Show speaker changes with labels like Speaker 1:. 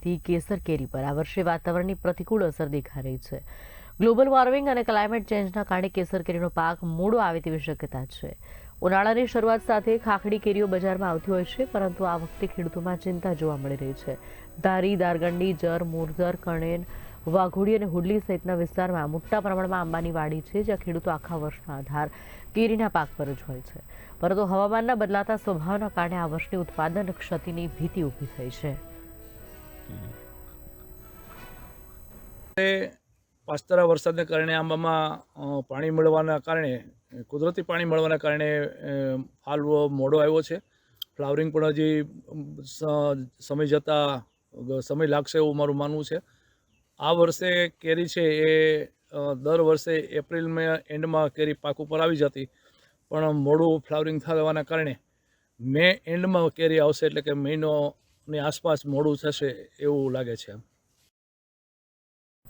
Speaker 1: થી કેસર કેરી પર આ વર્ષે વાતાવરણની પ્રતિકૂળ અસર દેખાઈ રહી છે. ગ્લોબલ વોર્મિંગ અને ક્લાઇમેટ ચેન્જના કારણે કેસર કેરીનો પાક મોડો આવે તેવી શક્યતા છે. ઉનાળાની શરૂઆત સાથે ખાખડી કેરીઓ બજારમાં આવતી હોય છે, પરંતુ આ વખતે ખેડૂતોમાં ચિંતા જોવા મળી રહી છે. ધારી, દારગંડી, જર મોરજર કણેન, વાઘોડી અને હુડલી સહિતના વિસ્તારમાં મોટા પ્રમાણમાં આંબાની વાડી છે, જ્યાં ખેડૂતો આખા વર્ષનો આધાર કેરીના પાક પર જ હોય છે. પરંતુ હવામાનના બદલાતા સ્વભાવના કારણે આ વર્ષની ઉત્પાદન ક્ષતિની ભીતિ ઊભી થઈ છે.
Speaker 2: પાસ્તરા વરસાદને કારણે આંબામાં પાણી મળવાના કારણે, કુદરતી પાણી મળવાના કારણે હાલ મોડો આવ્યો છે. ફ્લાવરિંગ પણ હજી સમય જતાં સમય લાગશે એવું મારું માનવું છે. આ વર્ષે કેરી છે એ દર વર્ષે એપ્રિલ મે એન્ડમાં કેરી પાક ઉપર આવી જતી. પણ મોડું ફ્લાવરિંગ થવાના કારણે મે એન્ડમાં કેરી આવશે એટલે કે મહિનોની આસપાસ મોડું થશે એવું લાગે છે